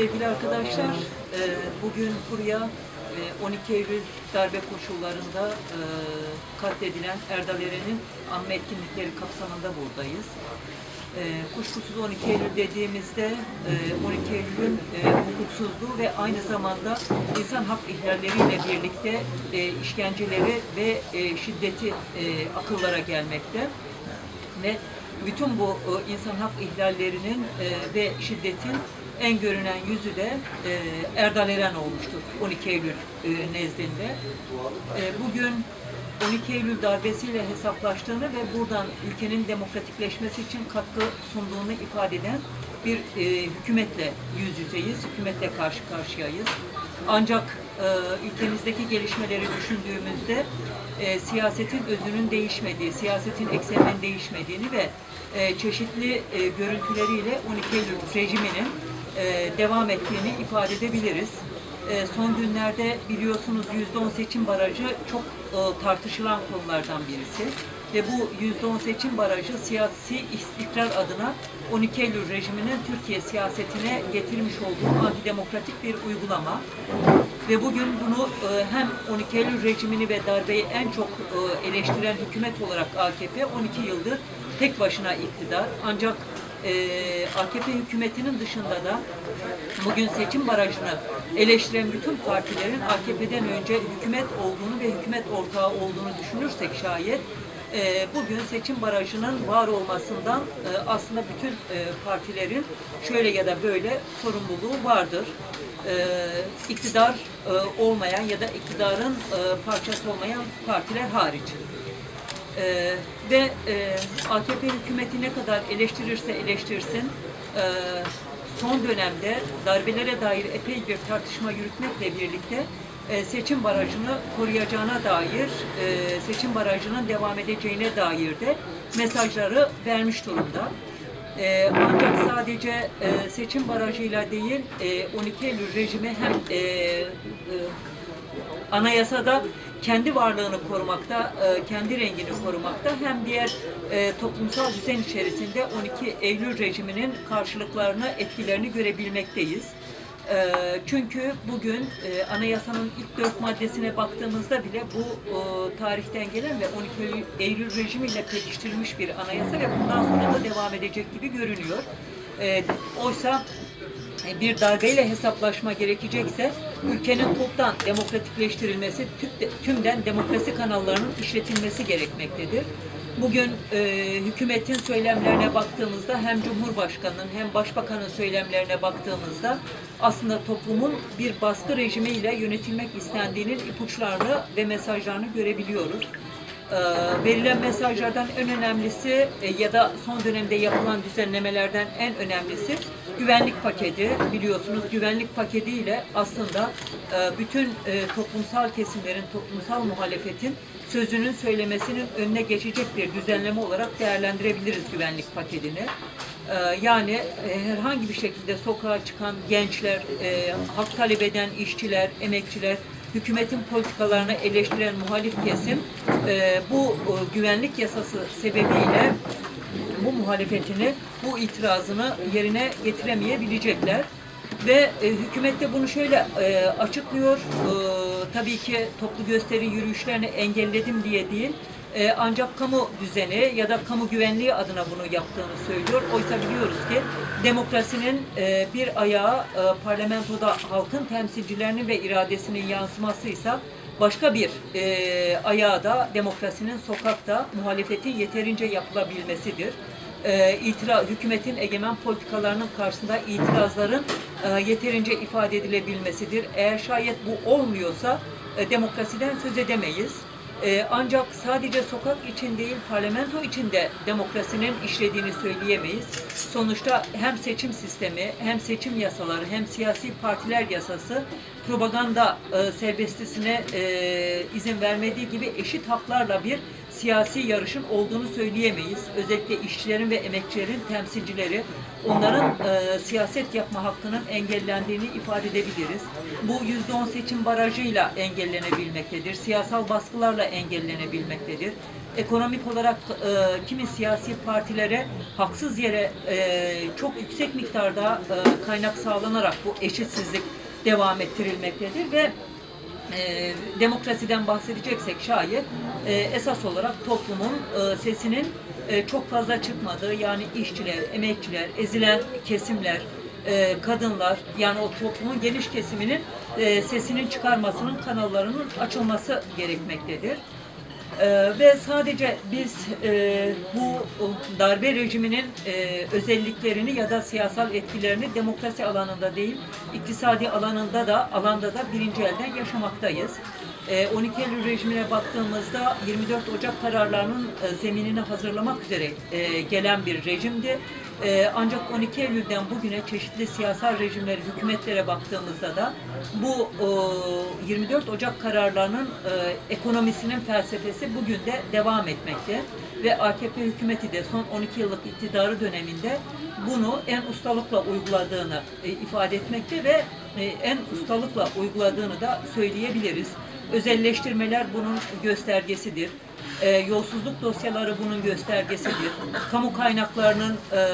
Sevgili arkadaşlar, e, bugün buraya e, 12 Eylül darbe koşullarında e, katledilen Erdal Eren'in anma etkinlikleri kapsamında buradayız. E, Kuşkusuz 12 Eylül dediğimizde e, 12 Eylül'ün e, hukuksuzluğu ve aynı zamanda insan hak ihlalleriyle birlikte e, işkenceleri ve e, şiddeti e, akıllara gelmekte ve bütün bu e, insan hak ihlallerinin e, ve şiddetin en görünen yüzü de e, Erdal Eren olmuştur 12 Eylül e, nezdinde. E, bugün 12 Eylül darbesiyle hesaplaştığını ve buradan ülkenin demokratikleşmesi için katkı sunduğunu ifade eden bir e, hükümetle yüz yüzeyiz, hükümetle karşı karşıyayız. Ancak e, ülkemizdeki gelişmeleri düşündüğümüzde e, siyasetin özünün değişmediği, siyasetin ekseninin değişmediğini ve e, çeşitli e, görüntüleriyle 12 Eylül rejiminin e, devam ettiğini ifade edebiliriz. E, son günlerde biliyorsunuz %10 seçim barajı çok e, tartışılan konulardan birisi. Ve bu %10 seçim barajı siyasi istikrar adına 12 Eylül rejiminin Türkiye siyasetine getirmiş olduğu antidemokratik bir uygulama. Ve bugün bunu hem 12 Eylül rejimini ve darbeyi en çok eleştiren hükümet olarak AKP 12 yıldır tek başına iktidar. Ancak e, AKP hükümetinin dışında da bugün seçim barajını eleştiren bütün partilerin AKP'den önce hükümet olduğunu ve hükümet ortağı olduğunu düşünürsek şayet e, bugün seçim barajının var olmasından e, aslında bütün e, partilerin şöyle ya da böyle sorumluluğu vardır. E, iktidar e, olmayan ya da iktidarın e, parçası olmayan partiler hariç. Ee, ve e, AKP hükümeti ne kadar eleştirirse eleştirsin e, son dönemde darbelere dair epey bir tartışma yürütmekle birlikte e, seçim barajını koruyacağına dair, e, seçim barajının devam edeceğine dair de mesajları vermiş durumda. E, ancak sadece e, seçim barajıyla değil, e, 12 Eylül rejimi hem e, e, anayasada kendi varlığını korumakta, e, kendi rengini korumakta hem diğer e, toplumsal düzen içerisinde 12 Eylül rejiminin karşılıklarını, etkilerini görebilmekteyiz. E, Çünkü bugün anayasanın ilk dört maddesine baktığımızda bile bu tarihten gelen ve 12 Eylül- rejimiyle pekiştirilmiş bir anayasa ve bundan sonra da devam edecek gibi görünüyor. Oysa bir darbeyle hesaplaşma gerekecekse ülkenin toptan demokratikleştirilmesi, tü- tümden demokrasi kanallarının işletilmesi gerekmektedir. Bugün e, hükümetin söylemlerine baktığımızda hem Cumhurbaşkanı'nın hem Başbakan'ın söylemlerine baktığımızda aslında toplumun bir baskı rejimiyle yönetilmek istendiğinin ipuçlarını ve mesajlarını görebiliyoruz. Ee, verilen mesajlardan en önemlisi e, ya da son dönemde yapılan düzenlemelerden en önemlisi güvenlik paketi. Biliyorsunuz güvenlik paketiyle aslında e, bütün e, toplumsal kesimlerin, toplumsal muhalefetin sözünün söylemesinin önüne geçecek bir düzenleme olarak değerlendirebiliriz güvenlik paketini. Yani e, herhangi bir şekilde sokağa çıkan gençler, e, hak talep eden işçiler, emekçiler, hükümetin politikalarını eleştiren muhalif kesim e, bu e, güvenlik yasası sebebiyle bu muhalefetini, bu itirazını yerine getiremeyebilecekler. Ve e, hükümet de bunu şöyle e, açıklıyor. E, tabii ki toplu gösteri yürüyüşlerini engelledim diye değil. E, ancak kamu düzeni ya da kamu güvenliği adına bunu yaptığını söylüyor. Oysa biliyoruz ki demokrasinin e, bir ayağı e, parlamentoda halkın temsilcilerinin ve iradesinin yansımasıysa başka bir e, ayağı da demokrasinin sokakta muhalefetin yeterince yapılabilmesidir e, itira, hükümetin egemen politikalarının karşısında itirazların e, yeterince ifade edilebilmesidir. Eğer şayet bu olmuyorsa e, demokrasiden söz edemeyiz. E, ancak sadece sokak için değil, parlamento için de demokrasinin işlediğini söyleyemeyiz. Sonuçta hem seçim sistemi, hem seçim yasaları, hem siyasi partiler yasası propaganda e, serbestisine e, izin vermediği gibi eşit haklarla bir siyasi yarışın olduğunu söyleyemeyiz. Özellikle işçilerin ve emekçilerin temsilcileri onların e, siyaset yapma hakkının engellendiğini ifade edebiliriz. Bu %10 seçim barajıyla engellenebilmektedir. Siyasal baskılarla engellenebilmektedir. ekonomik olarak e, kimi siyasi partilere haksız yere e, çok yüksek miktarda e, kaynak sağlanarak bu eşitsizlik devam ettirilmektedir ve e, demokrasiden bahsedeceksek şayet e, esas olarak toplumun e, sesinin e, çok fazla çıkmadığı yani işçiler, emekçiler, ezilen kesimler, e, kadınlar yani o toplumun geniş kesiminin e, sesinin çıkarmasının kanallarının açılması gerekmektedir. Ee, ve sadece biz e, bu darbe rejiminin e, özelliklerini ya da siyasal etkilerini demokrasi alanında değil, iktisadi alanında da alanda da birinci elden yaşamaktayız. E, 12 Eylül rejimine baktığımızda 24 Ocak kararlarının e, zeminini hazırlamak üzere e, gelen bir rejimdi. E, ancak 12 Eylül'den bugüne çeşitli siyasal rejimleri, hükümetlere baktığımızda da bu e, 24 Ocak kararlarının e, ekonomisinin felsefesi bugün de devam etmekte. Ve AKP hükümeti de son 12 yıllık iktidarı döneminde bunu en ustalıkla uyguladığını e, ifade etmekte ve e, en ustalıkla uyguladığını da söyleyebiliriz. Özelleştirmeler bunun göstergesidir. E, yolsuzluk dosyaları bunun göstergesidir. Kamu kaynaklarının e,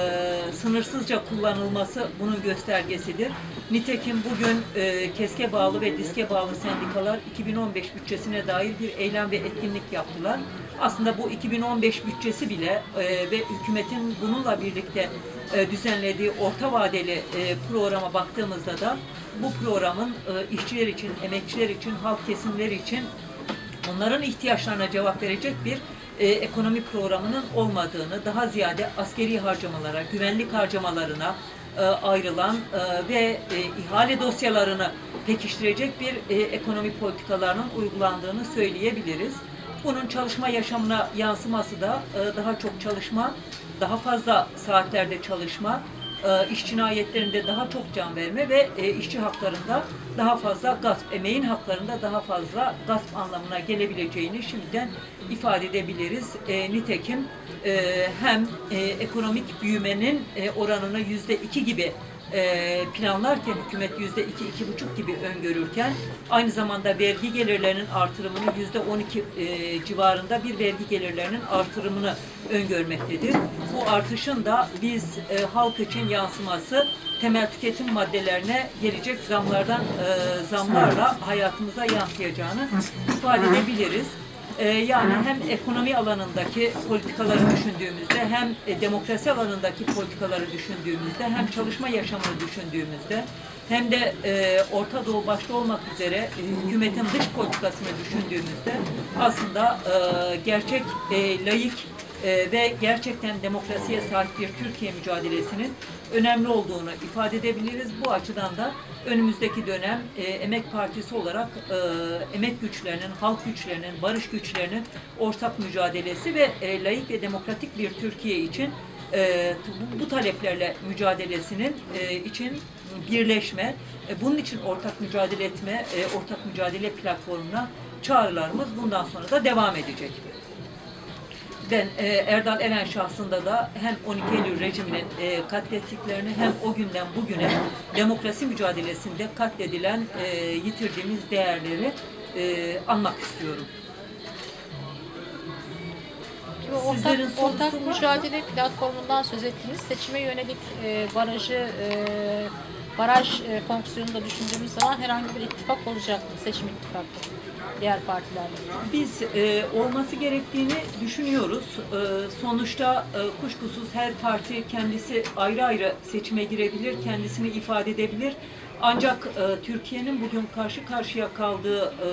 sınırsızca kullanılması bunun göstergesidir. Nitekim bugün e, KESK'e bağlı ve DİSK'e bağlı sendikalar 2015 bütçesine dair bir eylem ve etkinlik yaptılar. Aslında bu 2015 bütçesi bile e, ve hükümetin bununla birlikte e, düzenlediği orta vadeli e, programa baktığımızda da bu programın e, işçiler için, emekçiler için, halk kesimleri için onların ihtiyaçlarına cevap verecek bir e, ekonomi programının olmadığını, daha ziyade askeri harcamalara, güvenlik harcamalarına e, ayrılan e, ve e, ihale dosyalarını pekiştirecek bir e, ekonomi politikalarının uygulandığını söyleyebiliriz. Bunun çalışma yaşamına yansıması da e, daha çok çalışma, daha fazla saatlerde çalışma, e, iş cinayetlerinde daha çok can verme ve e, işçi haklarında daha fazla gasp, emeğin haklarında daha fazla gasp anlamına gelebileceğini şimdiden ifade edebiliriz. E, nitekim hem ekonomik büyümenin e, oranını yüzde iki gibi e, planlarken hükümet yüzde iki, iki buçuk gibi öngörürken aynı zamanda vergi gelirlerinin artırımını yüzde on iki e, civarında bir vergi gelirlerinin artırımını öngörmektedir. Bu artışın da biz e, halk için yansıması temel tüketim maddelerine gelecek zamlardan e, zamlarla hayatımıza yansıyacağını ifade edebiliriz. Ee, yani hem ekonomi alanındaki politikaları düşündüğümüzde hem e, demokrasi alanındaki politikaları düşündüğümüzde hem çalışma yaşamını düşündüğümüzde hem de e, Orta Doğu başta olmak üzere e, hükümetin dış politikasını düşündüğümüzde aslında e, gerçek e, layık e, ve gerçekten demokrasiye sahip bir Türkiye mücadelesinin önemli olduğunu ifade edebiliriz. Bu açıdan da önümüzdeki dönem e, Emek Partisi olarak e, emek güçlerinin, halk güçlerinin, barış güçlerinin ortak mücadelesi ve e, layık ve demokratik bir Türkiye için e, bu, bu taleplerle mücadelesinin e, için birleşme, e, bunun için ortak mücadele etme, e, ortak mücadele platformuna çağrılarımız bundan sonra da devam edecek. Ben e, Erdal Eren şahsında da hem 12 Eylül rejiminin e, katlettiklerini hem o günden bugüne demokrasi mücadelesinde katledilen, e, yitirdiğimiz değerleri e, anmak istiyorum. Şimdi ortak, Sizlerin sorusu ortak var mı? mücadele platformundan söz ettiniz. Seçime yönelik e, barajı, e, baraj e, fonksiyonunu da düşündüğümüz zaman herhangi bir ittifak olacak mı? Seçim ittifakı diğer partilerle. Biz e, olması gerektiğini düşünüyoruz. E, sonuçta e, kuşkusuz her parti kendisi ayrı ayrı seçime girebilir, kendisini ifade edebilir. Ancak e, Türkiye'nin bugün karşı karşıya kaldığı e,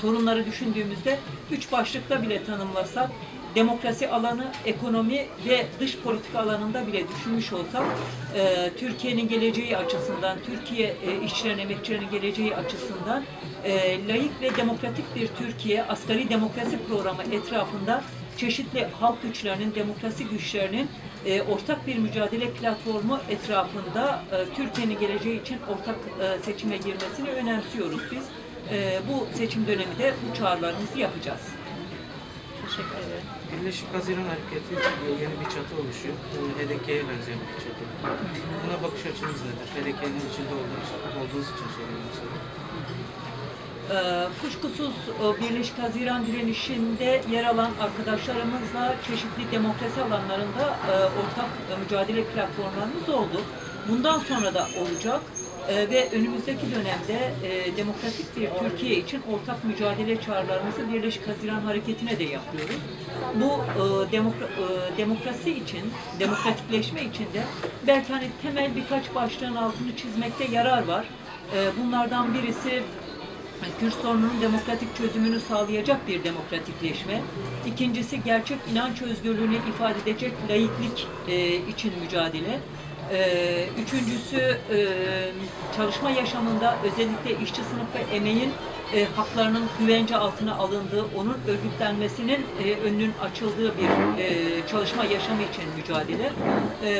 sorunları düşündüğümüzde üç başlıkta bile tanımlasak demokrasi alanı, ekonomi ve dış politika alanında bile düşünmüş olsak e, Türkiye'nin geleceği açısından, Türkiye e, işçilerin, emekçilerin geleceği açısından e, layık ve demokratik bir Türkiye asgari demokrasi programı etrafında çeşitli halk güçlerinin, demokrasi güçlerinin e, ortak bir mücadele platformu etrafında e, Türkiye'nin geleceği için ortak e, seçime girmesini önemsiyoruz biz. E, bu seçim döneminde bu çağrılarımızı yapacağız. Teşekkür ederim. Birleşik Haziran Hareketi yeni bir çatı oluşuyor. HDK'ye benzeyen bir çatı. Buna bakış açınız nedir? HDK'nin içinde olduğunuz, olduğunuz için soruyorum bu soruyu. Ee, kuşkusuz e, Birleşik Haziran direnişinde yer alan arkadaşlarımızla çeşitli demokrasi alanlarında e, ortak e, mücadele platformlarımız oldu. Bundan sonra da olacak. E, ve önümüzdeki dönemde e, demokratik bir Türkiye için ortak mücadele çağrılarımızı Birleşik Haziran Hareketi'ne de yapıyoruz. Bu e, demokra- e, demokrasi için, demokratikleşme için de belki hani temel birkaç başlığın altını çizmekte yarar var. E, bunlardan birisi Kürt sorununun demokratik çözümünü sağlayacak bir demokratikleşme. İkincisi gerçek inanç özgürlüğünü ifade edecek laiklik e, için mücadele. E, üçüncüsü e, çalışma yaşamında özellikle işçi sınıf ve emeğin e, haklarının güvence altına alındığı, onun örgütlenmesinin e, önünün açıldığı bir çalışma yaşamı için mücadele. E,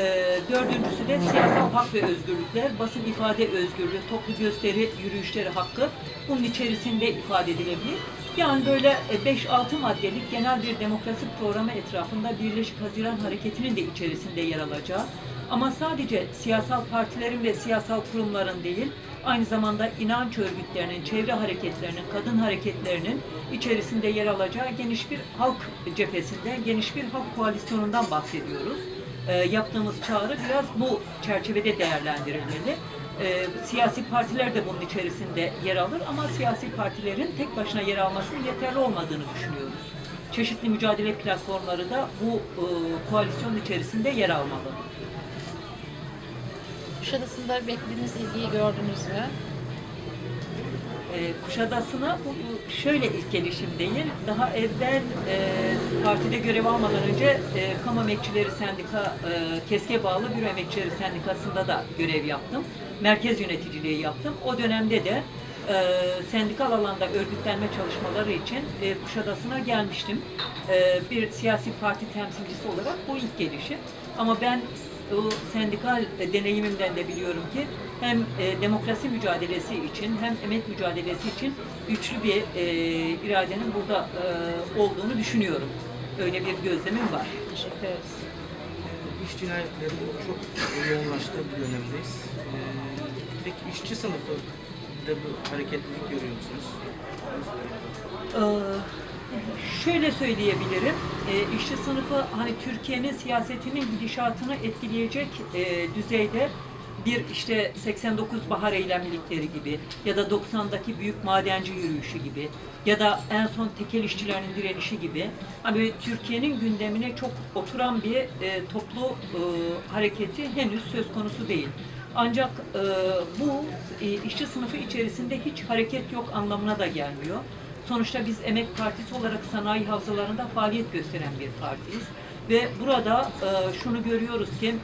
dördüncüsü de siyasal hak ve özgürlükler, basın ifade özgürlüğü, toplu gösteri, yürüyüşleri hakkı bunun içerisinde ifade edilebilir. Yani böyle e, 5-6 maddelik genel bir demokrasi programı etrafında Birleşik Haziran Hareketi'nin de içerisinde yer alacağı ama sadece siyasal partilerin ve siyasal kurumların değil, aynı zamanda inanç örgütlerinin, çevre hareketlerinin, kadın hareketlerinin içerisinde yer alacağı geniş bir halk cephesinde, geniş bir halk koalisyonundan bahsediyoruz. Ee, yaptığımız çağrı biraz bu çerçevede değerlendirilmeli. Ee, siyasi partiler de bunun içerisinde yer alır ama siyasi partilerin tek başına yer almasının yeterli olmadığını düşünüyoruz. Çeşitli mücadele platformları da bu e, koalisyon içerisinde yer almalı. Kuşadası'nda beklediğiniz ilgiyi gördünüz mü? e, Kuşadası'na bu şöyle ilk gelişim değil. Daha evvel e, partide görev almadan önce e, Kamu Emekçileri Sendika, e, KESK'e bağlı Büro Emekçileri Sendikası'nda da görev yaptım. Merkez yöneticiliği yaptım. O dönemde de e, sendikal alanda örgütlenme çalışmaları için e, Kuşadası'na gelmiştim. E, bir siyasi parti temsilcisi olarak bu ilk gelişim. Ama ben o sendikal e, deneyimimden de biliyorum ki hem e, demokrasi mücadelesi için hem emek mücadelesi için güçlü bir e, iradenin burada e, olduğunu düşünüyorum. Öyle bir gözlemim var. Teşekkür ederiz. İş cinayetlerinin çok yoğunlaştığı bir dönemdeyiz. Ee, peki işçi sınıfı da bu hareketlilik görüyor musunuz? Ee, şöyle söyleyebilirim, e, işçi sınıfı hani Türkiye'nin siyasetinin gidişatını etkileyecek e, düzeyde bir işte 89 bahar eylemlilikleri gibi ya da 90'daki büyük madenci yürüyüşü gibi ya da en son tekel işçilerinin direnişi gibi hani Türkiye'nin gündemine çok oturan bir e, toplu e, hareketi henüz söz konusu değil. Ancak e, bu e, işçi sınıfı içerisinde hiç hareket yok anlamına da gelmiyor. Sonuçta biz Emek Partisi olarak sanayi havzalarında faaliyet gösteren bir partiyiz. Ve burada e, şunu görüyoruz ki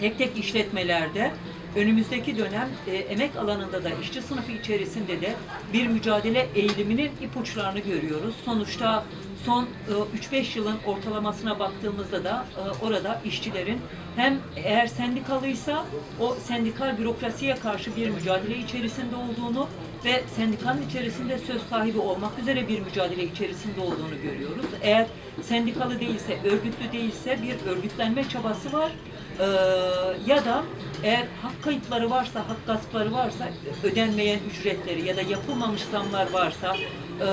tek tek işletmelerde önümüzdeki dönem e, emek alanında da işçi sınıfı içerisinde de bir mücadele eğiliminin ipuçlarını görüyoruz. Sonuçta son e, 3-5 yılın ortalamasına baktığımızda da e, orada işçilerin hem eğer sendikalıysa o sendikal bürokrasiye karşı bir mücadele içerisinde olduğunu ve sendikanın içerisinde söz sahibi olmak üzere bir mücadele içerisinde olduğunu görüyoruz. Eğer sendikalı değilse, örgütlü değilse bir örgütlenme çabası var. Ee, ya da eğer hak kayıpları varsa, hak gaspları varsa, ödenmeyen ücretleri ya da yapılmamış zamlar varsa, e,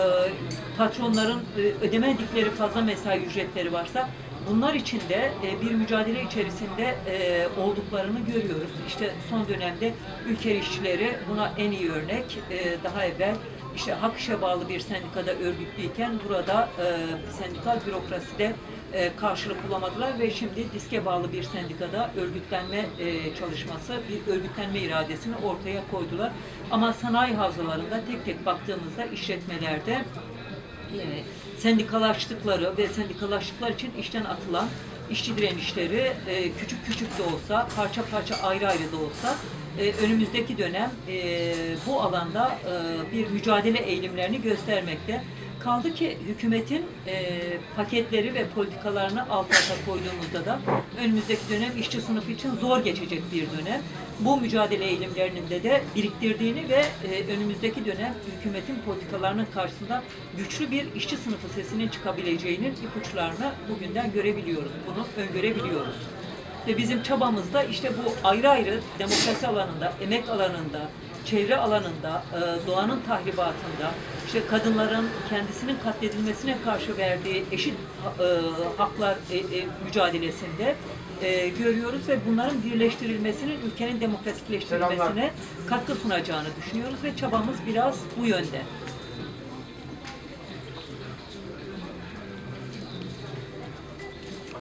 patronların e, ödemedikleri fazla mesai ücretleri varsa bunlar için de e, bir mücadele içerisinde e, olduklarını görüyoruz. İşte son dönemde ülke işçileri buna en iyi örnek. E, daha evvel işte hak işe bağlı bir sendikada örgütlüyken burada e, sendikal bürokraside e, karşılık bulamadılar ve şimdi diske bağlı bir sendikada örgütlenme e, çalışması, bir örgütlenme iradesini ortaya koydular. Ama sanayi havzalarında tek tek baktığımızda işletmelerde e, sendikalaştıkları ve sendikalaştıklar için işten atılan işçi direnişleri e, küçük küçük de olsa, parça parça ayrı ayrı da olsa e, önümüzdeki dönem e, bu alanda e, bir mücadele eğilimlerini göstermekte. Kaldı ki hükümetin e, paketleri ve politikalarını alt alta koyduğumuzda da önümüzdeki dönem işçi sınıfı için zor geçecek bir dönem. Bu mücadele eğilimlerinin de de biriktirdiğini ve e, önümüzdeki dönem hükümetin politikalarının karşısında güçlü bir işçi sınıfı sesinin çıkabileceğinin ipuçlarını bugünden görebiliyoruz. Bunu öngörebiliyoruz. Ve bizim çabamız da işte bu ayrı ayrı demokrasi alanında, emek alanında, çevre alanında, e, doğanın tahribatında, işte kadınların kendisinin katledilmesine karşı verdiği eşit e, haklar e, e, mücadelesinde e, görüyoruz ve bunların birleştirilmesinin ülkenin demokratikleştirilmesine katkı sunacağını düşünüyoruz ve çabamız biraz bu yönde.